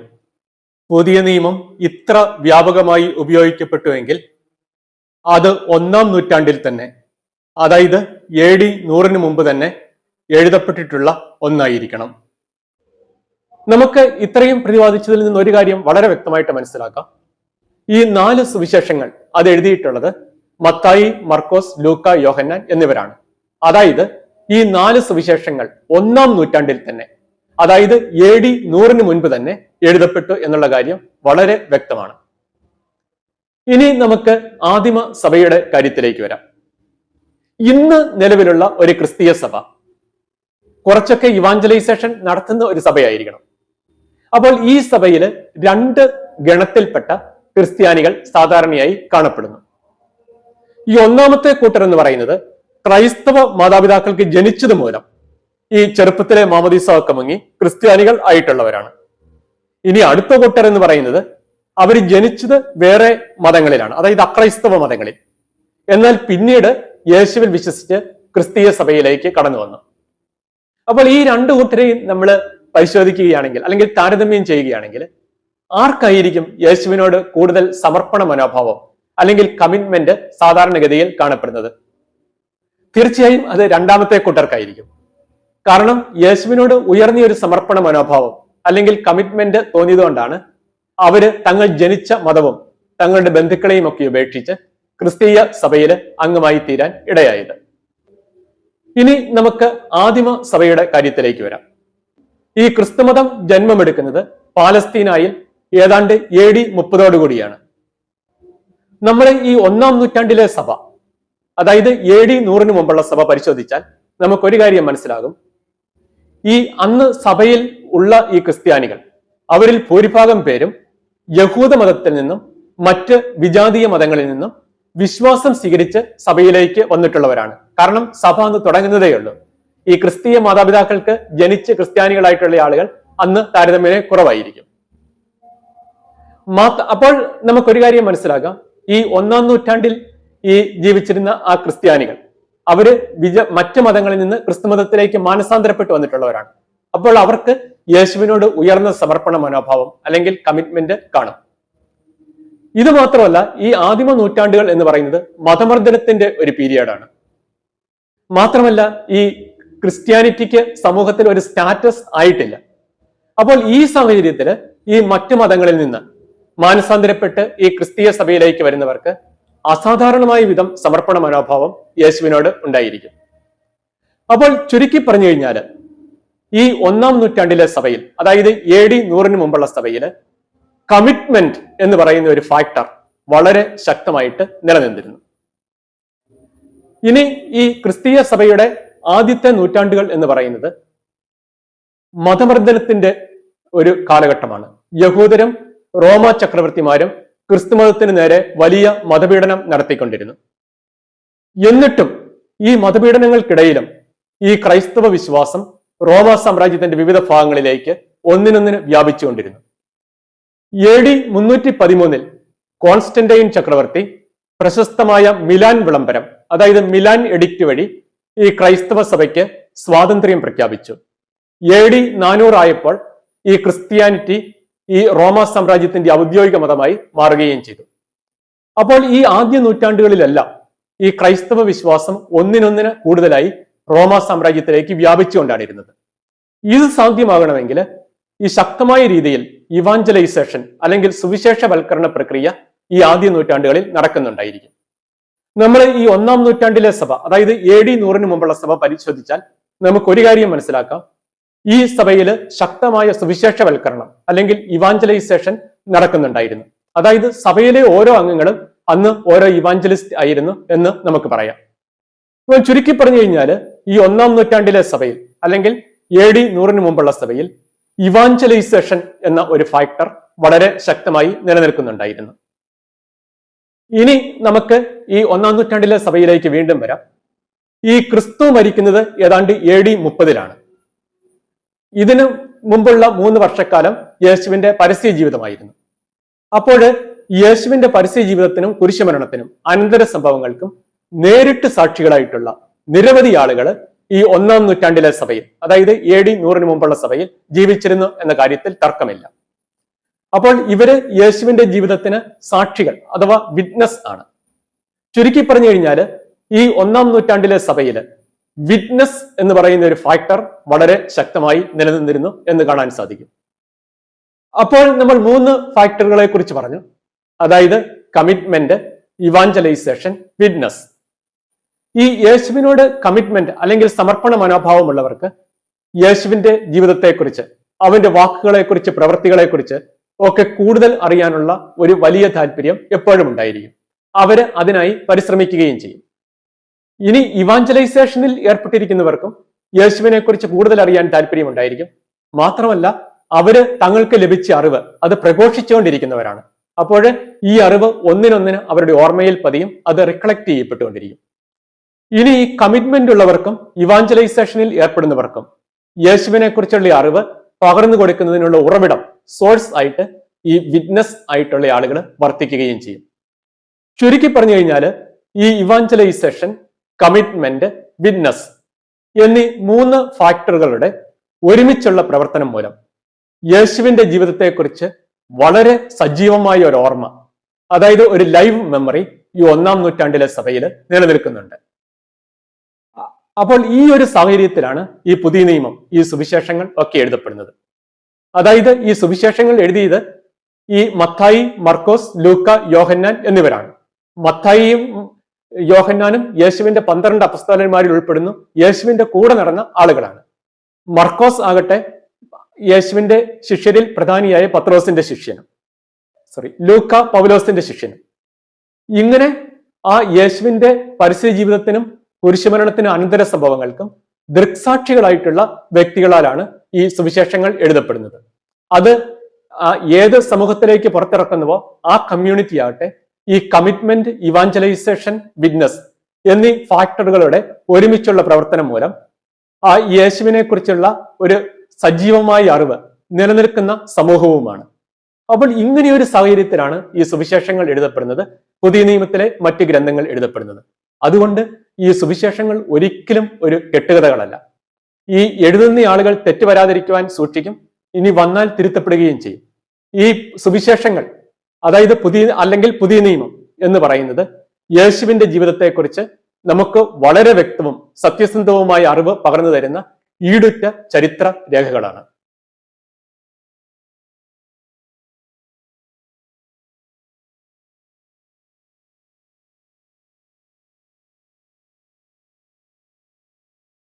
Speaker 1: പുതിയ നിയമം ഇത്ര വ്യാപകമായി ഉപയോഗിക്കപ്പെട്ടുവെങ്കിൽ അത് ഒന്നാം നൂറ്റാണ്ടിൽ തന്നെ അതായത് എ ഡി നൂറിന് മുമ്പ് തന്നെ എഴുതപ്പെട്ടിട്ടുള്ള ഒന്നായിരിക്കണം നമുക്ക് ഇത്രയും പ്രതിപാദിച്ചതിൽ നിന്ന് ഒരു കാര്യം വളരെ വ്യക്തമായിട്ട് മനസ്സിലാക്കാം ഈ നാല് സുവിശേഷങ്ങൾ അത് എഴുതിയിട്ടുള്ളത് മത്തായി മർക്കോസ് ലൂക്ക യോഹന്നാൻ എന്നിവരാണ് അതായത് ഈ നാല് സുവിശേഷങ്ങൾ ഒന്നാം നൂറ്റാണ്ടിൽ തന്നെ അതായത് എ ഡി നൂറിന് മുൻപ് തന്നെ എഴുതപ്പെട്ടു എന്നുള്ള കാര്യം വളരെ വ്യക്തമാണ് ഇനി നമുക്ക് ആദിമ സഭയുടെ കാര്യത്തിലേക്ക് വരാം ഇന്ന് നിലവിലുള്ള ഒരു ക്രിസ്തീയ സഭ കുറച്ചൊക്കെ ഇവാഞ്ചലൈസേഷൻ നടത്തുന്ന ഒരു സഭയായിരിക്കണം അപ്പോൾ ഈ സഭയിൽ രണ്ട് ഗണത്തിൽപ്പെട്ട ക്രിസ്ത്യാനികൾ സാധാരണയായി കാണപ്പെടുന്നു ഈ ഒന്നാമത്തെ കൂട്ടർ എന്ന് പറയുന്നത് ക്രൈസ്തവ മാതാപിതാക്കൾക്ക് ജനിച്ചത് മൂലം ഈ ചെറുപ്പത്തിലെ ഒക്കെ മുങ്ങി ക്രിസ്ത്യാനികൾ ആയിട്ടുള്ളവരാണ് ഇനി അടുത്ത കൂട്ടർ എന്ന് പറയുന്നത് അവർ ജനിച്ചത് വേറെ മതങ്ങളിലാണ് അതായത് അക്രൈസ്തവ മതങ്ങളിൽ എന്നാൽ പിന്നീട് യേശുവിൽ വിശ്വസിച്ച് ക്രിസ്തീയ സഭയിലേക്ക് കടന്നു വന്നു അപ്പോൾ ഈ രണ്ട് കൂട്ടരെയും നമ്മൾ പരിശോധിക്കുകയാണെങ്കിൽ അല്ലെങ്കിൽ താരതമ്യം ചെയ്യുകയാണെങ്കിൽ ആർക്കായിരിക്കും യേശുവിനോട് കൂടുതൽ സമർപ്പണ മനോഭാവം അല്ലെങ്കിൽ കമ്മിറ്റ്മെന്റ് സാധാരണഗതിയിൽ കാണപ്പെടുന്നത് തീർച്ചയായും അത് രണ്ടാമത്തെ കൂട്ടർക്കായിരിക്കും കാരണം യേശുവിനോട് ഉയർന്ന ഒരു സമർപ്പണ മനോഭാവം അല്ലെങ്കിൽ കമ്മിറ്റ്മെന്റ് തോന്നിയതുകൊണ്ടാണ് അവര് തങ്ങൾ ജനിച്ച മതവും തങ്ങളുടെ ബന്ധുക്കളെയും ഒക്കെ ഉപേക്ഷിച്ച് ക്രിസ്തീയ സഭയിൽ അംഗമായി തീരാൻ ഇടയായത് ഇനി നമുക്ക് ആദിമ സഭയുടെ കാര്യത്തിലേക്ക് വരാം ഈ ക്രിസ്തുമതം ജന്മമെടുക്കുന്നത് പാലസ്തീനായിൽ ഏതാണ്ട് എ ഡി മുപ്പതോടുകൂടിയാണ് നമ്മൾ ഈ ഒന്നാം നൂറ്റാണ്ടിലെ സഭ അതായത് എ ഡി നൂറിന് മുമ്പുള്ള സഭ പരിശോധിച്ചാൽ നമുക്കൊരു കാര്യം മനസ്സിലാകും ഈ അന്ന് സഭയിൽ ഉള്ള ഈ ക്രിസ്ത്യാനികൾ അവരിൽ ഭൂരിഭാഗം പേരും യഹൂദ മതത്തിൽ നിന്നും മറ്റ് വിജാതീയ മതങ്ങളിൽ നിന്നും വിശ്വാസം സ്വീകരിച്ച് സഭയിലേക്ക് വന്നിട്ടുള്ളവരാണ് കാരണം സഭ അന്ന് തുടങ്ങുന്നതേ ഉള്ളൂ ഈ ക്രിസ്തീയ മാതാപിതാക്കൾക്ക് ജനിച്ച് ക്രിസ്ത്യാനികളായിട്ടുള്ള ആളുകൾ അന്ന് താരതമ്യേന കുറവായിരിക്കും അപ്പോൾ നമുക്കൊരു കാര്യം മനസ്സിലാക്കാം ഈ ഒന്നാം നൂറ്റാണ്ടിൽ ഈ ജീവിച്ചിരുന്ന ആ ക്രിസ്ത്യാനികൾ അവര് വിജ മറ്റു മതങ്ങളിൽ നിന്ന് ക്രിസ്തുമതത്തിലേക്ക് മാനസാന്തരപ്പെട്ട് വന്നിട്ടുള്ളവരാണ് അപ്പോൾ അവർക്ക് യേശുവിനോട് ഉയർന്ന സമർപ്പണ മനോഭാവം അല്ലെങ്കിൽ കമ്മിറ്റ്മെന്റ് കാണും ഇത് മാത്രമല്ല ഈ ആദിമ നൂറ്റാണ്ടുകൾ എന്ന് പറയുന്നത് മതമർദ്ദനത്തിന്റെ ഒരു പീരിയഡാണ് മാത്രമല്ല ഈ ക്രിസ്ത്യാനിറ്റിക്ക് സമൂഹത്തിൽ ഒരു സ്റ്റാറ്റസ് ആയിട്ടില്ല അപ്പോൾ ഈ സാഹചര്യത്തിൽ ഈ മറ്റു മതങ്ങളിൽ നിന്ന് മാനസാന്തരപ്പെട്ട് ഈ ക്രിസ്തീയ സഭയിലേക്ക് വരുന്നവർക്ക് അസാധാരണമായ വിധം സമർപ്പണ മനോഭാവം യേശുവിനോട് ഉണ്ടായിരിക്കും അപ്പോൾ ചുരുക്കി പറഞ്ഞു കഴിഞ്ഞാൽ ഈ ഒന്നാം നൂറ്റാണ്ടിലെ സഭയിൽ അതായത് എ ഡി നൂറിന് മുമ്പുള്ള സഭയില് കമ്മിറ്റ്മെന്റ് എന്ന് പറയുന്ന ഒരു ഫാക്ടർ വളരെ ശക്തമായിട്ട് നിലനിന്നിരുന്നു ഇനി ഈ ക്രിസ്തീയ സഭയുടെ ആദ്യത്തെ നൂറ്റാണ്ടുകൾ എന്ന് പറയുന്നത് മതമർദ്ദനത്തിന്റെ ഒരു കാലഘട്ടമാണ് യഹൂദരും റോമ ചക്രവർത്തിമാരും മതത്തിന് നേരെ വലിയ മതപീഡനം നടത്തിക്കൊണ്ടിരുന്നു എന്നിട്ടും ഈ മതപീഡനങ്ങൾക്കിടയിലും ഈ ക്രൈസ്തവ വിശ്വാസം റോമ സാമ്രാജ്യത്തിന്റെ വിവിധ ഭാഗങ്ങളിലേക്ക് ഒന്നിനൊന്നിന് വ്യാപിച്ചുകൊണ്ടിരുന്നു എ ഡി മുന്നൂറ്റി പതിമൂന്നിൽ കോൺസ്റ്റന്റൈൻ ചക്രവർത്തി പ്രശസ്തമായ മിലാൻ വിളംബരം അതായത് മിലാൻ എഡിക്റ്റ് വഴി ഈ ക്രൈസ്തവ സഭയ്ക്ക് സ്വാതന്ത്ര്യം പ്രഖ്യാപിച്ചു എ ഡി നാനൂറായപ്പോൾ ഈ ക്രിസ്ത്യാനിറ്റി ഈ റോമ സാമ്രാജ്യത്തിന്റെ ഔദ്യോഗിക മതമായി മാറുകയും ചെയ്തു അപ്പോൾ ഈ ആദ്യ നൂറ്റാണ്ടുകളിലെല്ലാം ഈ ക്രൈസ്തവ വിശ്വാസം ഒന്നിനൊന്നിന് കൂടുതലായി റോമ സാമ്രാജ്യത്തിലേക്ക് വ്യാപിച്ചുകൊണ്ടാണിരുന്നത് ഇത് സാധ്യമാകണമെങ്കിൽ ഈ ശക്തമായ രീതിയിൽ ഇവാഞ്ചലൈസേഷൻ അല്ലെങ്കിൽ സുവിശേഷവൽക്കരണ പ്രക്രിയ ഈ ആദ്യ നൂറ്റാണ്ടുകളിൽ നടക്കുന്നുണ്ടായിരിക്കും നമ്മൾ ഈ ഒന്നാം നൂറ്റാണ്ടിലെ സഭ അതായത് എ ഡി നൂറിന് മുമ്പുള്ള സഭ പരിശോധിച്ചാൽ നമുക്ക് ഒരു കാര്യം മനസ്സിലാക്കാം ഈ സഭയിൽ ശക്തമായ സുവിശേഷവൽക്കരണം അല്ലെങ്കിൽ ഇവാഞ്ചലൈസേഷൻ നടക്കുന്നുണ്ടായിരുന്നു അതായത് സഭയിലെ ഓരോ അംഗങ്ങളും അന്ന് ഓരോ ഇവാഞ്ചലിസ്റ്റ് ആയിരുന്നു എന്ന് നമുക്ക് പറയാം ഇപ്പോൾ ചുരുക്കി പറഞ്ഞു കഴിഞ്ഞാൽ ഈ ഒന്നാം നൂറ്റാണ്ടിലെ സഭയിൽ അല്ലെങ്കിൽ എ ഡി നൂറിന് മുമ്പുള്ള സഭയിൽ ഇവാഞ്ചലൈസേഷൻ എന്ന ഒരു ഫാക്ടർ വളരെ ശക്തമായി നിലനിൽക്കുന്നുണ്ടായിരുന്നു ഇനി നമുക്ക് ഈ ഒന്നാം നൂറ്റാണ്ടിലെ സഭയിലേക്ക് വീണ്ടും വരാം ഈ ക്രിസ്തു മരിക്കുന്നത് ഏതാണ്ട് എ ഡി മുപ്പതിലാണ് ഇതിനു മുമ്പുള്ള മൂന്ന് വർഷക്കാലം യേശുവിന്റെ പരസ്യ ജീവിതമായിരുന്നു അപ്പോൾ യേശുവിന്റെ പരസ്യ ജീവിതത്തിനും കുരിശമരണത്തിനും അനന്തര സംഭവങ്ങൾക്കും നേരിട്ട് സാക്ഷികളായിട്ടുള്ള നിരവധി ആളുകൾ ഈ ഒന്നാം നൂറ്റാണ്ടിലെ സഭയിൽ അതായത് എ ഡി നൂറിന് മുമ്പുള്ള സഭയിൽ ജീവിച്ചിരുന്നു എന്ന കാര്യത്തിൽ തർക്കമില്ല അപ്പോൾ ഇവര് യേശുവിന്റെ ജീവിതത്തിന് സാക്ഷികൾ അഥവാ വിറ്റ്നസ് ആണ് ചുരുക്കി പറഞ്ഞു കഴിഞ്ഞാൽ ഈ ഒന്നാം നൂറ്റാണ്ടിലെ സഭയിൽ വിറ്റ്നസ് എന്ന് പറയുന്ന ഒരു ഫാക്ടർ വളരെ ശക്തമായി നിലനിന്നിരുന്നു എന്ന് കാണാൻ സാധിക്കും അപ്പോൾ നമ്മൾ മൂന്ന് ഫാക്ടറുകളെ കുറിച്ച് പറഞ്ഞു അതായത് കമ്മിറ്റ്മെന്റ് ഇവാഞ്ചലൈസേഷൻ വിറ്റ്നസ് ഈ യേശുവിനോട് കമ്മിറ്റ്മെന്റ് അല്ലെങ്കിൽ സമർപ്പണ മനോഭാവമുള്ളവർക്ക് യേശുവിന്റെ ജീവിതത്തെക്കുറിച്ച് അവന്റെ വാക്കുകളെക്കുറിച്ച് പ്രവൃത്തികളെക്കുറിച്ച് ഒക്കെ കൂടുതൽ അറിയാനുള്ള ഒരു വലിയ താല്പര്യം എപ്പോഴും ഉണ്ടായിരിക്കും അവര് അതിനായി പരിശ്രമിക്കുകയും ചെയ്യും ഇനി ഇവാഞ്ചലൈസേഷനിൽ ഏർപ്പെട്ടിരിക്കുന്നവർക്കും യേശുവിനെ കുറിച്ച് കൂടുതൽ അറിയാൻ ഉണ്ടായിരിക്കും മാത്രമല്ല അവര് തങ്ങൾക്ക് ലഭിച്ച അറിവ് അത് പ്രഘോഷിച്ചുകൊണ്ടിരിക്കുന്നവരാണ് അപ്പോൾ ഈ അറിവ് ഒന്നിനൊന്നിന് അവരുടെ ഓർമ്മയിൽ പതിയും അത് റിക്ലക്ട് ചെയ്യപ്പെട്ടുകൊണ്ടിരിക്കും ഇനി ഈ കമ്മിറ്റ്മെന്റ് ഉള്ളവർക്കും ഇവാഞ്ചലൈസേഷനിൽ ഏർപ്പെടുന്നവർക്കും യേശുവിനെ കുറിച്ചുള്ള അറിവ് പകർന്നു കൊടുക്കുന്നതിനുള്ള ഉറവിടം സോഴ്സ് ആയിട്ട് ഈ വിറ്റ്നസ് ആയിട്ടുള്ള ആളുകൾ വർത്തിക്കുകയും ചെയ്യും ചുരുക്കി പറഞ്ഞു കഴിഞ്ഞാൽ ഈ ഇവാഞ്ചലൈസേഷൻ കമ്മിറ്റ്മെന്റ് വിറ്റ്നസ് എന്നീ മൂന്ന് ഫാക്ടറുകളുടെ ഒരുമിച്ചുള്ള പ്രവർത്തനം മൂലം യേശുവിന്റെ ജീവിതത്തെക്കുറിച്ച് വളരെ സജീവമായ ഒരു ഓർമ്മ അതായത് ഒരു ലൈവ് മെമ്മറി ഈ ഒന്നാം നൂറ്റാണ്ടിലെ സഭയിൽ നിലനിൽക്കുന്നുണ്ട് അപ്പോൾ ഈ ഒരു സാഹചര്യത്തിലാണ് ഈ പുതിയ നിയമം ഈ സുവിശേഷങ്ങൾ ഒക്കെ എഴുതപ്പെടുന്നത് അതായത് ഈ സുവിശേഷങ്ങൾ എഴുതിയത് ഈ മത്തായി മർക്കോസ് ലൂക്ക യോഹന്നാൻ എന്നിവരാണ് മത്തായിയും യോഹന്നാനും യേശുവിന്റെ പന്ത്രണ്ട് അപസ്തോലന്മാരിൽ ഉൾപ്പെടുന്നു യേശുവിന്റെ കൂടെ നടന്ന ആളുകളാണ് മർക്കോസ് ആകട്ടെ യേശുവിന്റെ ശിഷ്യരിൽ പ്രധാനിയായ പത്രോസിന്റെ ശിഷ്യനും സോറി ലൂക്ക പൗലോസിന്റെ ശിഷ്യനും ഇങ്ങനെ ആ യേശുവിന്റെ പരിസ്ഥിതി ജീവിതത്തിനും കുരിശുമരണത്തിനും അനന്തര സംഭവങ്ങൾക്കും ദൃക്സാക്ഷികളായിട്ടുള്ള വ്യക്തികളാലാണ് ഈ സുവിശേഷങ്ങൾ എഴുതപ്പെടുന്നത് അത് ഏത് സമൂഹത്തിലേക്ക് പുറത്തിറക്കുന്നുവോ ആ കമ്മ്യൂണിറ്റി ആകട്ടെ ഈ കമ്മിറ്റ്മെന്റ് ഇവാഞ്ചലൈസേഷൻ ബിഗ്നസ് എന്നീ ഫാക്ടറുകളുടെ ഒരുമിച്ചുള്ള പ്രവർത്തനം മൂലം ആ യേശുവിനെ കുറിച്ചുള്ള ഒരു സജീവമായ അറിവ് നിലനിൽക്കുന്ന സമൂഹവുമാണ് അപ്പോൾ ഇങ്ങനെയൊരു സാഹചര്യത്തിലാണ് ഈ സുവിശേഷങ്ങൾ എഴുതപ്പെടുന്നത് പുതിയ നിയമത്തിലെ മറ്റ് ഗ്രന്ഥങ്ങൾ എഴുതപ്പെടുന്നത് അതുകൊണ്ട് ഈ സുവിശേഷങ്ങൾ ഒരിക്കലും ഒരു കെട്ടുകഥകളല്ല ഈ എഴുതുന്ന ആളുകൾ തെറ്റ് വരാതിരിക്കുവാൻ സൂക്ഷിക്കും ഇനി വന്നാൽ തിരുത്തപ്പെടുകയും ചെയ്യും ഈ സുവിശേഷങ്ങൾ അതായത് പുതിയ അല്ലെങ്കിൽ പുതിയ നിയമം എന്ന് പറയുന്നത് യേശുവിന്റെ ജീവിതത്തെക്കുറിച്ച് നമുക്ക് വളരെ വ്യക്തവും സത്യസന്ധവുമായ അറിവ് പകർന്നു തരുന്ന ഈടുറ്റ ചരിത്ര രേഖകളാണ്